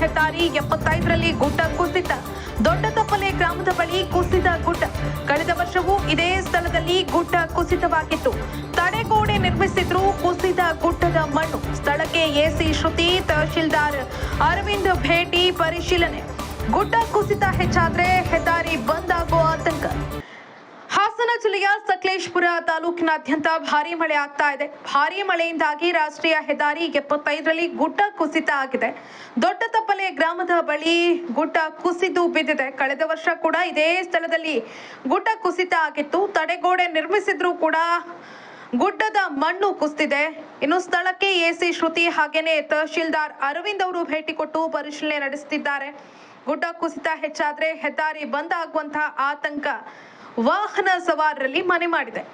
ಹೆದ್ದಾರಿ ಎಪ್ಪತ್ತೈದರಲ್ಲಿ ಗುಡ್ಡ ಕುಸಿತ. ದೊಡ್ಡ ತಪ್ಪಲೆ ಗ್ರಾಮದ ಬಳಿ ಕುಸಿದ ಗುಡ್ಡ. ಕಳೆದ ವರ್ಷವೂ ಇದೇ ಸ್ಥಳದಲ್ಲಿ ಗುಡ್ಡ ಕುಸಿತವಾಗಿತ್ತು. ತಡೆಗೋಡೆ ನಿರ್ಮಿಸಿದ್ರು ಕುಸಿದ ಗುಡ್ಡದ ಮಣ್ಣು. ಸ್ಥಳಕ್ಕೆ ಎಸಿ ಶ್ರುತಿ ತಹಶೀಲ್ದಾರ್ ಅರವಿಂದ್ ಭೇಟಿ ಪರಿಶೀಲನೆ. ಗುಡ್ಡ ಕುಸಿತ ಹೆಚ್ಚಾದ್ರೆ ಹೆದ್ದಾರಿ ಬಂದ್ ಆಗುವ ಜಿಲ್ಲೆಯ ಸಕಲೇಶ್ಪುರ ತಾಲೂಕಿನಾದ್ಯಂತ ಭಾರಿ ಮಳೆ ಆಗ್ತಾ ಇದೆ. ಭಾರಿ ಮಳೆಯಿಂದಾಗಿ ರಾಷ್ಟ್ರೀಯ ಹೆದ್ದಾರಿ ಎಪ್ಪತ್ತೈದರಲ್ಲಿ ಗುಡ್ಡ ಕುಸಿತ ಆಗಿದೆ. ದೊಡ್ಡ ತಪ್ಪಲೆ ಗ್ರಾಮದ ಬಳಿ ಗುಡ್ಡ ಕುಸಿದು ಬಿದ್ದಿದೆ. ಕಳೆದ ವರ್ಷ ಕೂಡ ಇದೇ ಸ್ಥಳದಲ್ಲಿ ಗುಡ್ಡ ಕುಸಿತ ಆಗಿತ್ತು. ತಡೆಗೋಡೆ ನಿರ್ಮಿಸಿದ್ರು ಕೂಡ ಗುಡ್ಡದ ಮಣ್ಣು ಕುಸಿದಿದೆ. ಇನ್ನು ಸ್ಥಳಕ್ಕೆ ಎಸಿ ಶ್ರುತಿ ಹಾಗೇನೆ ತಹಶೀಲ್ದಾರ್ ಅರವಿಂದ್ ಅವರು ಭೇಟಿ ಕೊಟ್ಟು ಪರಿಶೀಲನೆ ನಡೆಸುತ್ತಿದ್ದಾರೆ. ಗುಡ್ಡ ಕುಸಿತ ಹೆಚ್ಚಾದ್ರೆ ಹೆದ್ದಾರಿ ಬಂದ್ ಆಗುವಂತಹ ಆತಂಕ ವಾಹನ ಸವಾರರಲ್ಲಿ ಮನೆ ಮಾಡಿದೆ.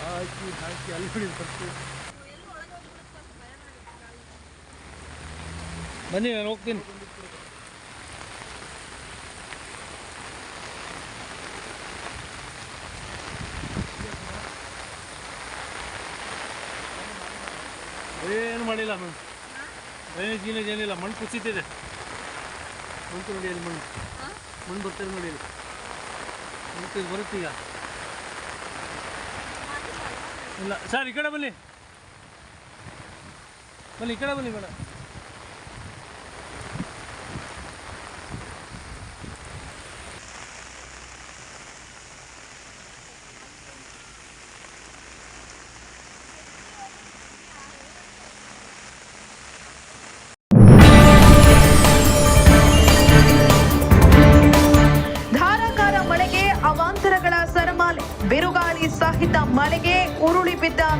ಹಾಕಿ ಹಾಕಿ ಅಲ್ಲಿ ಬಿಡಿ ಫಸ್ಟು ಬನ್ನಿ, ನಾನು ಹೋಗ್ತೀನಿ. ಏನು ಮಾಡಿಲ್ಲ ಮ್ಯಾಮ್ ಡ್ರೈನೇಜ್ ಗೀನೇಜ್ ಏನಿಲ್ಲ, ಮಣ್ಣು ಕುಸಿತಿದೆ. ಬಂತು ನೋಡಿ ಅಲ್ಲಿ ಮಣ್ಣು. ಮಣ್ಣು ಬರ್ತಾರೆ ನೋಡಿ ಇಲ್ಲಿ. ಬರುತ್ತೆ ಬರುತ್ತೀಗ ಇಲ್ಲ, ಸರ್, ಈ ಕಡೆ ಬನ್ನಿ. ಬನ್ನಿ, ಈ ಕಡೆ ಬನ್ನಿ ಬೇಡ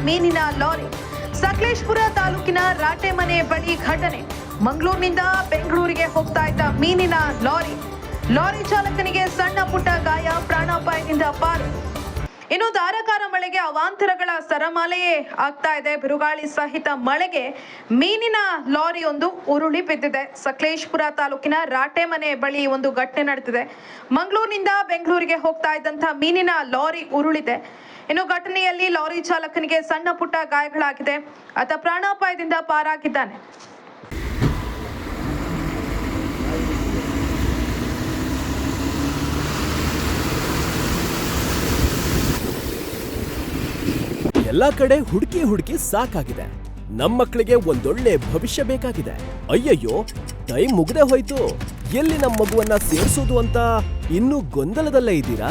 ಮೀನಿನ ಲಾರಿ. ಸಕಲೇಶ್ಪುರ ತಾಲೂಕಿನ ರಾಟೆಮನೆ ಬಳಿ ಘಟನೆ. ಮಂಗಳೂರಿನಿಂದ ಬೆಂಗಳೂರಿಗೆ ಹೋಗ್ತಾ ಇದ್ದ ಮೀನಿನ ಲಾರಿ. ಲಾರಿ ಚಾಲಕನಿಗೆ ಸಣ್ಣ ಪುಟ್ಟ ಗಾಯ ಪ್ರಾಣಾಪಾಯದಿಂದ ಪಾರು. ಇನ್ನು ಧಾರಾಕಾರ ಮಳೆಗೆ ಅವಾಂತರಗಳ ಸರಮಾಲೆಯೇ ಆಗ್ತಾ ಇದೆ. ಬಿರುಗಾಳಿ ಸಹಿತ ಮಳೆಗೆ ಮೀನಿನ ಲಾರಿಯೊಂದು ಉರುಳಿ ಬಿದ್ದಿದೆ. ಸಕಲೇಶ್ಪುರ ತಾಲೂಕಿನ ರಾಟೆಮನೆ ಬಳಿ ಒಂದು ಘಟನೆ ನಡೆದಿದೆ. ಮಂಗಳೂರಿನಿಂದ ಬೆಂಗಳೂರಿಗೆ ಹೋಗ್ತಾ ಇದ್ದಂತಹ ಮೀನಿನ ಲಾರಿ ಉರುಳಿದೆ. ಇನ್ನು ಘಟನೆಯಲ್ಲಿ ಲಾರಿ ಚಾಲಕನಿಗೆ ಸಣ್ಣ ಪುಟ್ಟ ಗಾಯಗಳಾಗಿದೆ. ಆತ ಪ್ರಾಣಾಪಾಯದಿಂದ ಪಾರಾಗಿದ್ದಾನೆ. ಎಲ್ಲ ಕಡೆ ಹುಡುಕಿ ಹುಡುಕಿ ಸಾಕಾಗಿದೆ. ನಮ್ಮ ಮಕ್ಕಳಿಗೆ ಒಂದೊಳ್ಳೆ ಭವಿಷ್ಯ ಬೇಕಾಗಿದೆ. ಅಯ್ಯಯ್ಯೋ, ಟೈಮ್ ಮುಗ್ದೆ ಹೋಯ್ತು. ಎಲ್ಲಿ ನಮ್ಮ ಮಗುವನ್ನ ಸೇರಿಸೋದು ಅಂತ ಇನ್ನೂ ಗೊಂದಲದಲ್ಲೇ ಇದ್ದೀರಾ?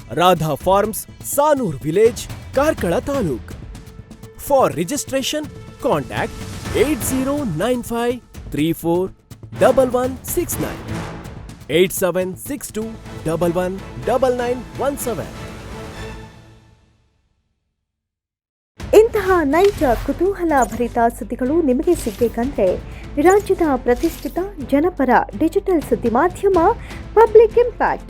Radha farms Sanur village Karkala taluk for registration contact eight zero nine five three four double one six nine eight seven six two double one double nine one seven ಇಂತಹ ನೈಜ, ಕುತೂಹಲ ಭರಿತ ಸುದ್ದಿಗಳು ನಿಮಗೆ ಸಿಗಬೇಕಂದ್ರೆ ರಾಜ್ಯದ ಪ್ರತಿಷ್ಠಿತ ಜನಪರ ಡಿಜಿಟಲ್ ಸುದ್ದಿ ಮಾಧ್ಯಮ ಪಬ್ಲಿಕ್ ಇಂಪ್ಯಾಕ್ಟ್.